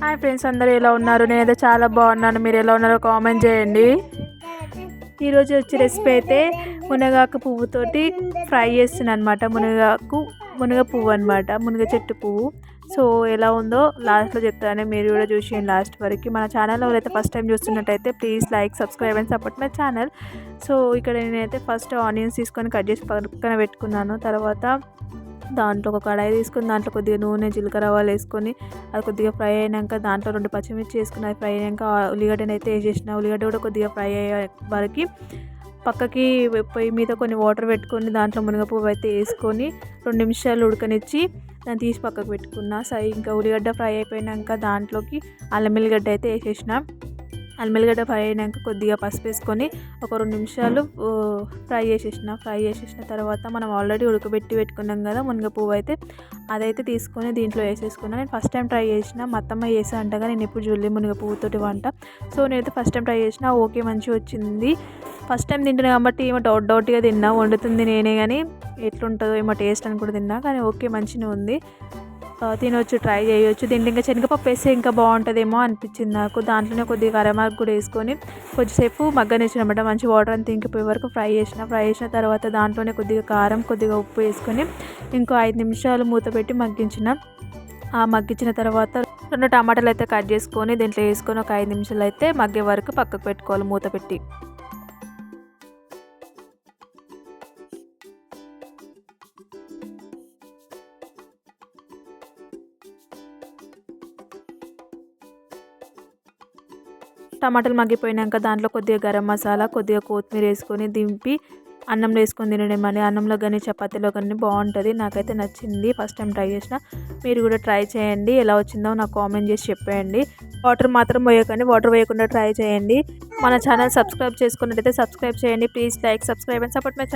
Hi friends అందరూ ఎలా ఉన్నారు? నేనైతే చాలా బాగున్నాను. మీరు ఎలా ఉన్నారో కామెంట్ చేయండి. ఈరోజు వచ్చే రెసిపీ అయితే మునగాకు పువ్వుతోటి ఫ్రై చేస్తున్నాను అనమాట మునగాకు మునగ పువ్వు అనమాట మునగ చెట్టు పువ్వు. సో ఎలా ఉందో లాస్ట్లో చెప్తాను. మీరు కూడా చూసేయండి లాస్ట్ వరకు. మన ఛానల్లో ఎవరైతే ఫస్ట్ టైం చూస్తున్నట్టయితే please like subscribe and support my channel so ఇక్కడ నేనైతే ఫస్ట్ ఆనియన్స్ తీసుకొని కట్ చేసి పక్కన పెట్టుకున్నాను. తర్వాత దాంట్లో ఒక కడాయి తీసుకొని దాంట్లో కొద్దిగా నూనె జీలకర్ర ఆవాలు వేసుకొని అది కొద్దిగా ఫ్రై అయినాక దాంట్లో రెండు పచ్చిమిర్చి వేసుకుని అది ఫ్రై అయినాక ఉల్లిగడ్డని అయితే వేసేసిన ఉల్లిగడ్డ కూడా కొద్దిగా ఫ్రై అయ్యే వరకు పక్కకి పొయ్యి మీద కొన్ని వాటర్ పెట్టుకొని దాంట్లో మునగపువ్వు అయితే వేసుకొని రెండు నిమిషాలు ఉడకనిచ్చి దాన్ని తీసి పక్కకు పెట్టుకున్నా. సరే ఇంకా ఉల్లిగడ్డ ఫ్రై అయిపోయినాక దాంట్లోకి అల్లం వెల్లిగడ్డ అయితే వేసేసిన అల్లం ఫ్రై అయినాక కొద్దిగా పసుపు వేసుకొని ఒక రెండు నిమిషాలు ఫ్రై చేసేసిన. ఫ్రై చేసేసిన తర్వాత మనం ఆల్రెడీ ఉడకబెట్టి పెట్టుకున్నాం కదా మునగ పువ్వు అయితే. అదైతే తీసుకొని దీంట్లో వేసేసుకున్నాను నేను ఫస్ట్ టైం ట్రై చేసిన. మత్తమ్మ అత్తమ్మ చేసా అంటగా నేను ఎప్పుడు చూడలేదు మునగ పువ్వుతోటి వంట. సో నేనైతే ఫస్ట్ టైం ట్రై చేసిన. ఓకే మంచిగా వచ్చింది. ఫస్ట్ టైం తింటున్నా కాబట్టి ఏమో డౌట్ డౌట్గా తిన్నా. వండుతుంది నేనే కానీ ఎట్లుంటుందో ఏమో టేస్ట్ అని కూడా తిన్నా. కానీ ఓకే మంచిగా ఉంది. తినొచ్చు ట్రై చేయొచ్చు. దీంట్లో ఇంకా శనగపప్పు వేస్తే ఇంకా బాగుంటుందేమో అనిపించింది నాకు. దాంట్లోనే కొద్దిగా కరమాకు కూడా వేసుకొని కొద్దిసేపు మగ్గనిచ్చిన అనమాట. మంచి వాటర్ అంతా ఇంకిపోయే వరకు ఫ్రై చేసిన. ఫ్రై చేసిన తర్వాత దాంట్లోనే కొద్దిగా కారం కొద్దిగా ఉప్పు వేసుకొని ఇంకో ఐదు నిమిషాలు మూత పెట్టి మగ్గించిన. ఆ మగ్గించిన తర్వాత రెండు టమాటాలు అయితే కట్ చేసుకొని దీంట్లో వేసుకొని ఒక ఐదు నిమిషాలు అయితే మగ్గే వరకు పక్కకు పెట్టుకోవాలి మూత పెట్టి. టమాటాలు మగ్గిపోయినాక దాంట్లో కొద్దిగా గరం మసాలా కొద్దిగా కొత్తిమీర వేసుకొని దింపి అన్నంలో వేసుకొని తినడం. అని అన్నంలో కానీ చపాతీలో కానీ బాగుంటుంది. నాకైతే నచ్చింది. ఫస్ట్ టైం ట్రై చేసిన. మీరు కూడా ట్రై చేయండి. ఎలా వచ్చిందో నాకు కామెంట్ చేసి చెప్పేయండి. వాటర్ మాత్రం పోయకండి. వాటర్ పోయకుండా ట్రై చేయండి. మన ఛానల్ సబ్స్క్రైబ్ చేసుకున్నట్టయితే సబ్స్క్రైబ్ చేయండి. Please like subscribe and support my channel.